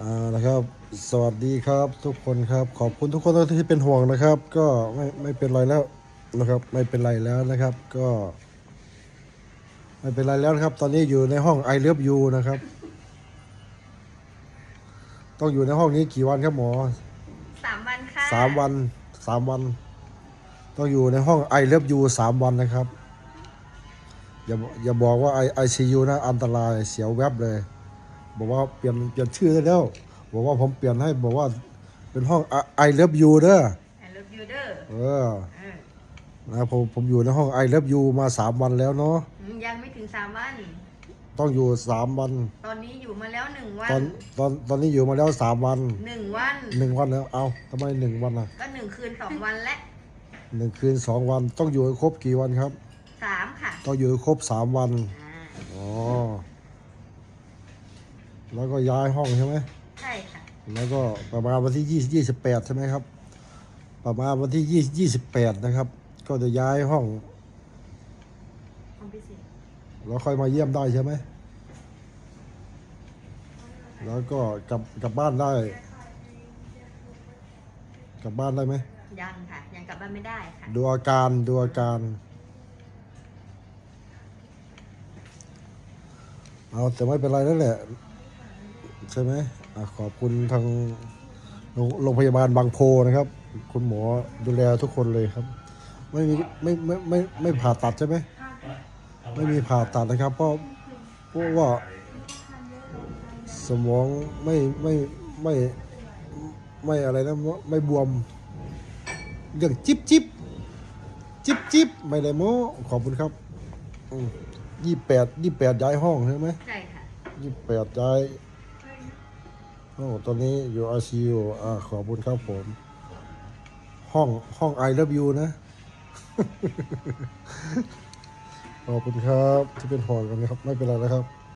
อ่านะครับ สวัสดีครับทุกคนครับ ขอบคุณทุกคนที่เป็นห่วงนะครับ ก็ไม่ไม่เป็นไรแล้วนะครับ ไม่เป็นไรแล้วนะครับ ก็ ไม่เป็นไรแล้วนะครับ ตอนนี้อยู่ในห้อง I love you นะครับ ต้องอยู่ในห้องนี้กี่วันครับหมอสามวันค่ะสามวันสามวัน ต้องอยู่ในห้อง I love you สามวันนะครับอย่าอย่าบอกว่า I I see you นะอันตรายเสียวแวบเลย บอกว่าเปลี่ยนเปลี่ยนชื่อได้แล้ว บอกว่าผมเปลี่ยนให้บอกว่าเป็นห้อง I- I love you เด้อไอเลิฟยูเดอร์เออเออนะผมผมอยู่ในห้อง I love you มาสามวันแล้วเนาะอืมยังไม่ถึงสามวัน ต้องอยู่สามวัน ตอนนี้อยู่มาแล้วหนึ่งวัน ตอนตอนตอนนี้อยู่มาแล้วสามวันหนึ่งวันหนึ่งวันแล้วเอาทำไมหนึ่งวันอะก็หนึ่งคืนสองวันและหนึ่งคืนสองวันต้องอยู่ให้ครบกี่วันครับสามค่ะ ต้องอยู่ให้ครบสามวันอ่าอ๋อ แล้วก็ย้ายห้องใช่ไหมใช่ค่ะ แล้วก็ประมาณวันที่ยี่ยี่สิบแปดใช่ไหมครับ ประมาณวันที่ยี่ยี่สิบแปดนะครับ ก็จะย้ายห้องห้องพิเศษแล้วค่อยมาเยี่ยมได้ใช่ไหม แล้วก็กลับกลับบ้านได้ กลับบ้านได้ไหม ยังค่ะ ยังกลับบ้านไม่ได้ค่ะดูอาการดูอาการ เอาแต่ไม่เป็นไรนั่นแหละ ใช่ไหมอะขอบคุณทางโรงโรงพยาบาลบางโพนะครับ คุณหมอดูแลทุกคนเลยครับ ไม่มีไม่ไม่ไม่ไม่ผ่าตัดใช่ไหมไม่มีผ่าตัดนะครับ เพราะเพราะว่าสมองไม่ไม่ไม่ไม่อะไรนะไม่บวมเรื่องจิบจิบจิบจิบไม่ได้โม้ขอบคุณครับยี่แปดยี่แปดย้ายห้องใช่ไหมใช่ค่ะยี่แปดย้าย โอ้ตอนนี้อยู่ ICU อ่าขอบคุณครับผม ห้องห้อง IW นะ ขอบคุณครับที่เป็นห่วงกันนะครับ ไม่เป็นไรนะครับ